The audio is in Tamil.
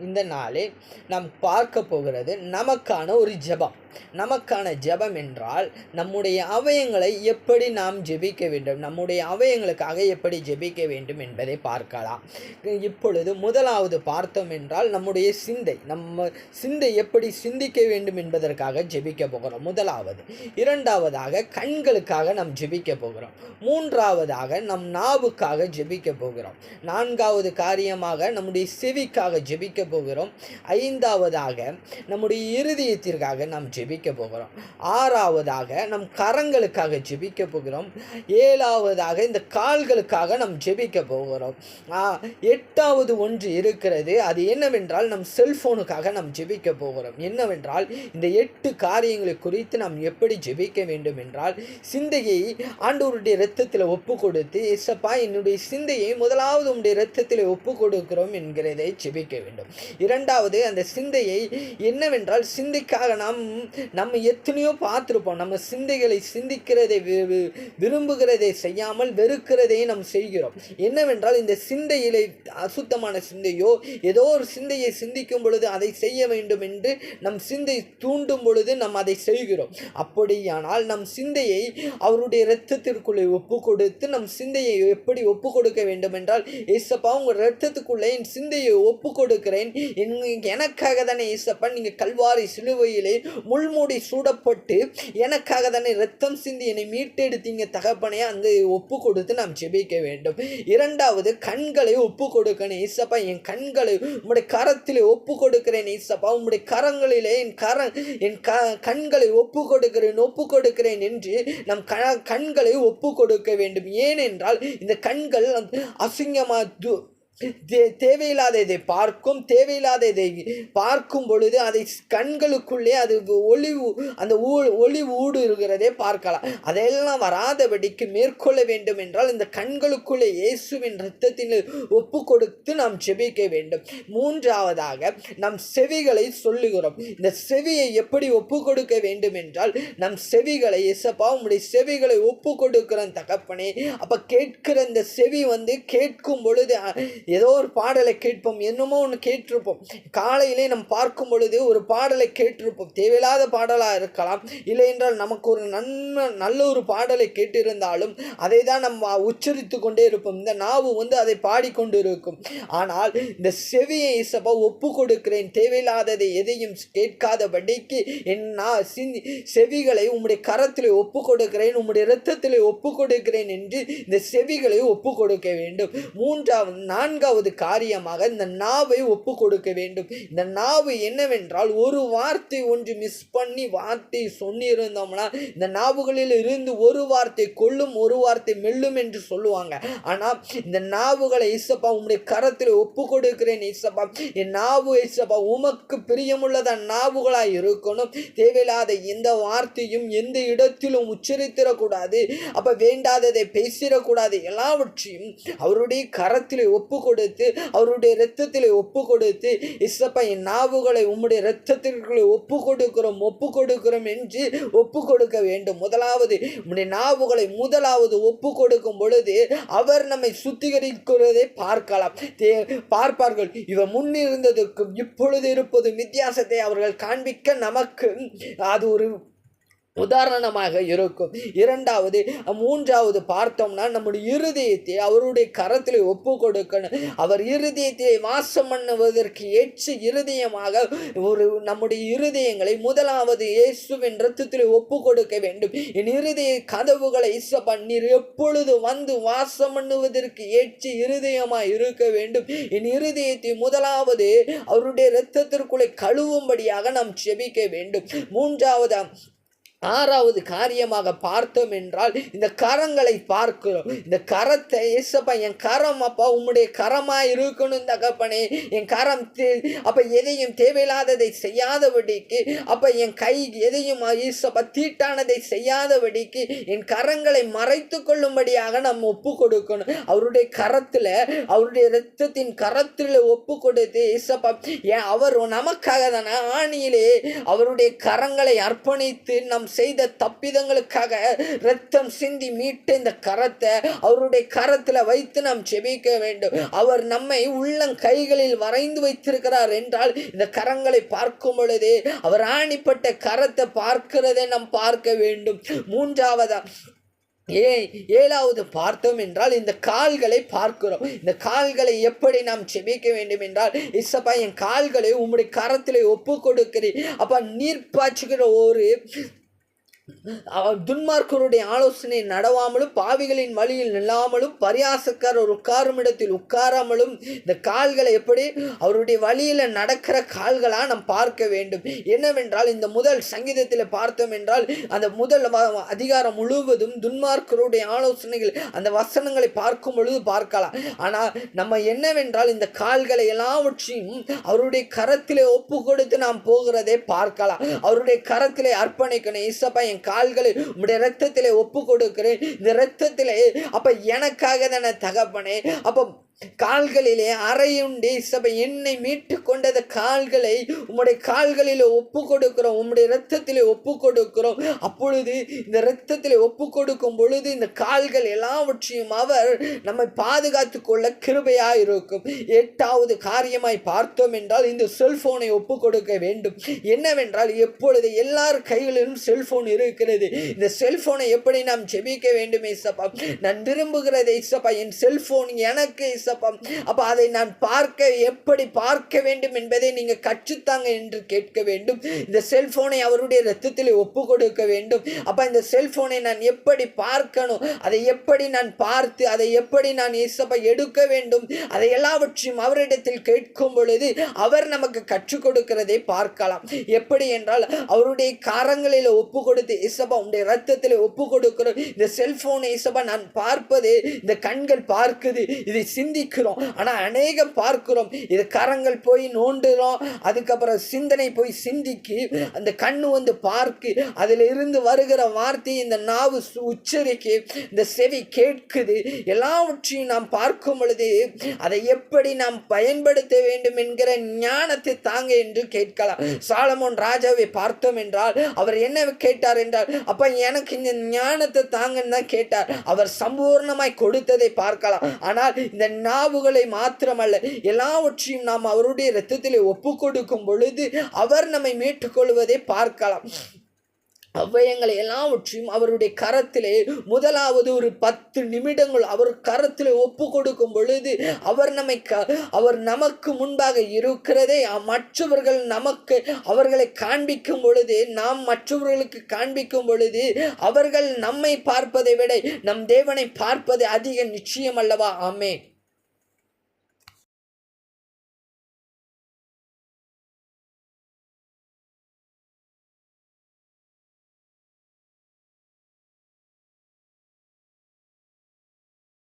இந்த நாளில் நாம் பார்க்க போகிறது நமக்கான ஒரு ஜெபம். நமக்கான ஜெபம் என்றால் நம்முடைய அவயங்களை எப்படி நாம் ஜெபிக்க வேண்டும் நம்முடைய அவயங்களுக்காக எப்படி ஜெபிக்க வேண்டும் என்பதை பார்க்கலாம். இப்பொழுது முதலாவது பார்த்தோம் என்றால் நம்முடைய சிந்தை நம்ம சிந்தை எப்படி சிந்திக்க வேண்டும் என்பதற்காக ஜெபிக்க போகிறோம். முதலாவது இரண்டாவதாக கண்களுக்காக நாம் ஜெபிக்க போகிறோம். மூன்றாவதாக நம் நாவுக்காக ஜெபிக்க போகிறோம். நான்காவது காரியமாக நம்முடைய செவிக்காக ஜெபிக்க போகிறோம். ஐந்தாவதாக நம்முடைய இருதயத்திற்காக நாம் ஜெபிக்க போகிறோம். ஆறாவதாக நம் கரங்களுக்காக ஜெபிக்க போகிறோம். ஏழாவதாக இந்த கால்களுக்காக நாம் ஜெபிக்க போகிறோம். எட்டாவது ஒன்று இருக்கிறது. அது என்னவென்றால் நம் செல்ஃபோனுக்காக நாம் ஜெபிக்க போகிறோம். என்னவென்றால் இந்த எட்டு காரியங்களை குறித்து நாம் எப்படி ஜெபிக்க வேண்டும் என்றால் சிந்தையை ஆண்டவருடைய இரத்தத்தில் ஒப்பு கொடுத்து இசப்பா என்னுடைய சிந்தையை முதலாவது உடைய இரத்தத்தில் ஒப்பு கொடுக்கிறோம் என்கிறதை ஜெபிக்க வேண்டும். இரண்டாவது அந்த சிந்தையை என்னவென்றால் சிந்தைக்காக நாம் நம்ம எத்தனையோ பார்த்துருப்போம். நம்ம சிந்தைகளை சிந்திக்கிறதை விரும்புகிறதை செய்யாமல் வெறுக்கிறதை நாம் செய்கிறோம். என்னவென்றால் இந்த சிந்தையிலே அசுத்தமான சிந்தையோ ஏதோ ஒரு சிந்தையை சிந்திக்கும் பொழுது அதை செய்ய வேண்டும் என்று நம் சிந்தை தூண்டும் பொழுது நாம் அதை செய்கிறோம். அப்படியானால் நம் சிந்தையை அவருடைய இரத்தத்திற்குள்ளே ஒப்பு கொடுத்து நம் சிந்தையை எப்படி ஒப்பு கொடுக்க வேண்டும் என்றால் ஏசப்பா உங்கள் இரத்தத்துக்குள்ளே என் சிந்தையை ஒப்பு கொடுக்கிறேன். என் எனக்காக தானே ஏசப்பா நீங்கள் கல்வாரி சிலுவையிலே முள்மூடி சூடப்பட்டு எனக்காக தானே ரத்தம் சிந்தி என்னை மீட்டெடுத்தீங்க. தகப்பனையே அந்த ஒப்பு கொடுத்து நாம் ஜெபிக்க வேண்டும். இரண்டாவது கண்களை ஒப்பு கொடுக்கணும் ஈசப்பா. என் கண்களை உம்முடைய கரத்திலே ஒப்பு கொடுக்கிறேன் ஈசப்பா. உம்முடைய கரங்களிலே என் கர என் க கண்களை ஒப்பு கொடுக்கிறேன் ஒப்பு கொடுக்கிறேன் என்று நம் க கண்களை ஒப்பு கொடுக்க வேண்டும். ஏனென்றால் இந்த கண்கள் அசிங்கமாக து தே தேவையில்லாததை பார்க்கும் தேவையில்லாததை பார்க்கும் பொழுது அதை கண்களுக்குள்ளே அது ஒளி அந்த ஊ ஒளி ஊடுருகிறதே பார்க்கலாம். அதையெல்லாம் வராதபடிக்கு மேற்கொள்ள வேண்டும் என்றால் இந்த கண்களுக்குள்ளே இயேசுவின் இரத்தத்தில் ஒப்பு கொடுத்து நாம் செபிக்க வேண்டும். மூன்றாவதாக நம் செவிகளை சொல்லுகிறோம். இந்த செவியை எப்படி ஒப்பு கொடுக்க வேண்டும் என்றால் நம் செவிகளை இசப்பா உங்களுடைய செவிகளை ஒப்பு கொடுக்கிற தகப்பனே. அப்போ கேட்கிற இந்த செவி வந்து கேட்கும் பொழுது ஏதோ ஒரு பாடலை கேட்போம் என்னமோ ஒன்று கேட்டிருப்போம். காலையிலே நம் பார்க்கும் பொழுது ஒரு பாடலை கேட்டிருப்போம். தேவையில்லாத பாடலாக இருக்கலாம் இல்லை என்றால் நமக்கு ஒரு நன்மை நல்ல ஒரு பாடலை கேட்டிருந்தாலும் அதை தான் நம்ம உச்சரித்து கொண்டே இருப்போம். இந்த நாவு வந்து அதை பாடிக்கொண்டு இருக்கும் ஆனால் இந்த செவியை இசப்பா ஒப்பு கொடுக்கிறேன் தேவையில்லாததை எதையும் கேட்காதபடிக்கு என் நான் சிந்தி செவிகளை உம்முடைய கரத்தில் ஒப்பு கொடுக்கிறேன் உம்முடைய இரத்தத்தில் ஒப்பு கொடுக்கிறேன் என்று இந்த செவிகளை ஒப்பு கொடுக்க வேண்டும். மூன்றாவது நான் நான்காவது காரியமாக இந்த நாவை ஒப்பு கொடுக்க வேண்டும். இந்த நாவு என்னவென்றால் ஒரு வார்த்தை ஒன்று மிஸ் பண்ணி வார்த்தை சொன்னிருந்தோம்னா இந்த நாவுகளில் இருந்து ஒரு வார்த்தை கொள்ளும் ஒரு வார்த்தை மெல்லும் என்று சொல்லுவாங்க. ஆனால் இந்த நாவுகளை இசப்பா உங்களுடைய கரத்தில் ஒப்பு கொடுக்கிறேன் இசப்பா என் நாவு இசப்பா உமக்கு பிரியமுள்ளதா நாவுகளாக இருக்கணும். தேவையில்லாத எந்த வார்த்தையும் எந்த இடத்திலும் உச்சரித்திடக்கூடாது. அப்ப வேண்டாததை பேசிடக்கூடாது. எல்லாவற்றையும் அவருடைய கரத்திலே ஒப்பு கொடுத்து அவருடைய இரத்தத்தில் ஒப்பு கொடுத்து இசப்பா என் நாவுகளை உம்முடைய இரத்தத்திற்குள்ளே ஒப்பு கொடுக்கிறோம் ஒப்பு கொடுக்கிறோம் என்று ஒப்பு கொடுக்க வேண்டும். முதலாவது உம்முடைய நாவுகளை முதலாவது ஒப்பு கொடுக்கும் பொழுது அவர் நம்மை சுத்திகரிக்கிறதை பார்க்கலாம். தே- பார்ப்பார்கள் இவர் முன்னிருந்ததுக்கும் இப்பொழுது இருப்பது வித்தியாசத்தை அவர்கள் காண்பிக்க நமக்கு அது ஒரு உதாரணமாக இருக்கும். இரண்டாவது மூன்றாவது பார்த்தோம்னா நம்முடைய இருதயத்தை அவருடைய கரத்தில் ஒப்பு கொடுக்கணும் அவர் இருதயத்தை வாசம் பண்ணுவதற்கு ஏற்ற இருதயமாக ஒரு நம்முடைய இருதயங்களை முதலாவது இயேசுவின் ரத்தத்தில் ஒப்பு கொடுக்க வேண்டும். என் இருதய கதவுகளை இச பண்ணீர் எப்பொழுது வந்து வாசம் பண்ணுவதற்கு ஏற்ற இருதயமாக இருக்க வேண்டும். என் இருதயத்தை முதலாவது அவருடைய இரத்தத்திற்குள்ளே கழுவும்படியாக நாம் செபிக்க வேண்டும். மூன்றாவது ஆறாவது காரியமாக பார்த்தோம் என்றால் இந்த கரங்களை பார்க்கிறோம். இந்த கரத்தை ஏசப்பா என் கரம் அப்பா உம்முடைய கரமாக இருக்கணும் தகப்பனே. என் கரம் தே- எதையும் தேவையில்லாததை செய்யாதபடிக்கு அப்போ என் கை எதையும் ஏசப்பா தீட்டானதை செய்யாதபடிக்கு என் கரங்களை மறைத்து கொள்ளும்படியாக நம்ம ஒப்பு கொடுக்கணும். அவருடைய கரத்தில் அவருடைய இரத்தத்தின் கரத்தில் ஒப்பு கொடுத்து ஏசப்பா ஏன் அவர் நமக்காக தானே ஆணியிலே அவருடைய கரங்களை அர்ப்பணித்து நம் செய்த தப்பிதங்களுக்காக ரத்தம் சிந்தி மீட்ட இந்த கரத்தை அவருடைய கரத்தில் வைத்து நாம் செபிக்க வேண்டும். அவர் நம்மை உள்ளங் கைகளில் வரைந்து வைத்திருக்கிறார் என்றால் இந்த கரங்களை பார்க்கும் பொழுது அவர் ஆணிப்பட்ட கரத்தை பார்க்கிறதை நாம் பார்க்க வேண்டும். மூன்றாவதா ஏ ஏழாவது பார்த்தோம் என்றால் இந்த கால்களை பார்க்கிறோம். இந்த கால்களை எப்படி நாம் செபிக்க வேண்டும் என்றால் இசப்பா என் கால்களை உம்முடைய கரத்தில் ஒப்பு கொடுக்கிறேன் அப்போ நீர் பாய்ச்சுகிற ஒரு துன்மார்க்கருடைய ஆலோசனை நடவாமலும் பாவிகளின் வழியில் நில்லாமலும் பரியாசக்காரர் உட்காரும் இடத்தில் உட்காராமலும் இந்த கால்களை எப்படி அவருடைய வழியில் நடக்கிற கால்களாக நாம் பார்க்க வேண்டும். என்னவென்றால் இந்த முதல் சங்கீதத்தில் பார்த்தோம் என்றால் அந்த முதல் வ- அதிகாரம் முழுவதும் துன்மார்க்கருடைய ஆலோசனைகள் அந்த வசனங்களை பார்க்கும் பொழுது பார்க்கலாம். ஆனால் நம்ம என்னவென்றால் இந்த கால்களை எல்லாவற்றையும் அவருடைய கரத்திலே ஒப்பு கொடுத்து நாம் போகிறதை பார்க்கலாம். அவருடைய கரத்திலே அர்ப்பணிக்கணும். இசப்பை என் கால்களை உம்முடைய ரத்தத்திலே ஒப்பு கொடுக்கிறேன் இந்த ரத்தத்திலே அப்ப எனக்காக தானே தகப்பனே. அப்ப கால்களிலே அறையுண்டி சபை. என்னை மீட்டு கொண்டது கால்களை உம்முடைய கால்களிலே ஒப்பு கொடுக்கிறோம் உம்முடைய இரத்தத்திலே ஒப்பு கொடுக்கிறோம் அப்பொழுது இந்த இரத்தத்திலே ஒப்பு கொடுக்கும் பொழுது இந்த கால்கள் எல்லாவற்றையும் அவர் நம்மை பாதுகாத்து கொள்ள கிருபையாக இருக்கும் எட்டாவது காரியமாய் பார்த்தோம் என்றால் இந்த செல்போனை ஒப்பு கொடுக்க வேண்டும். என்னவென்றால் எப்பொழுது எல்லார் கைகளிலும் செல்போன் இருக்கிறது. இந்த செல்போனை எப்படி நாம் ஜெபிக்க வேண்டும் இசப்பா நான் விரும்புகிறது இசப்பா என் செல்போன் எனக்கு இசப்பா அப்போ அதை நான் பார்க்க எப்படி பார்க்க வேண்டும் என்பதை நீங்க கற்றுத்தாங்க என்று கேட்க வேண்டும். இந்த செல்போனை அவருடைய ரத்தத்தில் ஒப்பு கொடுக்க வேண்டும். அப்ப இந்த செல்போனை நான் எப்படி பார்க்கணும்? அதை எப்படி நான் பார்த்து அதை எப்படி நான் இசப்பா எடுக்க வேண்டும்? அதை எல்லாவற்றையும் அவரிடத்தில் கேட்கும் பொழுது அவர் நமக்கு கற்றுக் கொடுக்கிறதை பார்க்கலாம். எப்படி என்றால் அவருடைய காரங்களில் ஒப்பு கொடுத்து இசபா உடைய ரத்தத்தில் ஒப்பு கொடுக்கிறோம் இந்த செல்போனை இசபா நான் பார்ப்பது இந்த கண்கள் பார்க்குது இதை சிந்திக்கிறோம். ஆனால் அநேகம் பார்க்கிறோம். இது கரங்கள் போய் நோண்டுறோம். அதுக்கப்புறம் சிந்தனை போய் சிந்திக்கு அந்த கண்ணு வந்து பார்க்கு அதில் இருந்து வருகிற வார்த்தை இந்த நாவு உச்சரிக்கு இந்த செவி கேட்குது. எல்லாவற்றையும் நாம் பார்க்கும் பொழுது அதை எப்படி நாம் பயன்படுத்த வேண்டும் என்கிற ஞானத்தை தாங்க என்று கேட்கலாம். சாலமோன் ராஜாவை பார்த்தோம் என்றால் அவர் என்ன கேட்டார் என்றால் அப்ப எனக்கு இந்த ஞானத்தை தாங்கன்னு தான் கேட்டார். அவர் சம்பூர்ணமாய் கொடுத்ததை பார்க்கலாம். ஆனால் இந்த நாவுகளை மாத்திரமல்ல எல்லாவற்றையும் நாம் அவருடைய இரத்தத்திலே ஒப்பு கொடுக்கும் பொழுது அவர் நம்மை மீட்டுக்கொள்வதை பார்க்கலாம். அவ்வையங்களை எல்லாவற்றையும் அவருடைய கரத்திலே முதலாவது ஒரு பத்து நிமிடங்கள் அவர் கரத்திலே ஒப்பு கொடுக்கும் பொழுது அவர் நம்மை க அவர் நமக்கு முன்பாக இருக்கிறதே மற்றவர்கள் நமக்கு அவர்களை காண்பிக்கும் பொழுது நாம் மற்றவர்களுக்கு காண்பிக்கும் பொழுது அவர்கள் நம்மை பார்ப்பதை விட நம் தேவனை பார்ப்பது அதிக நிச்சயம் அல்லவா ஆமே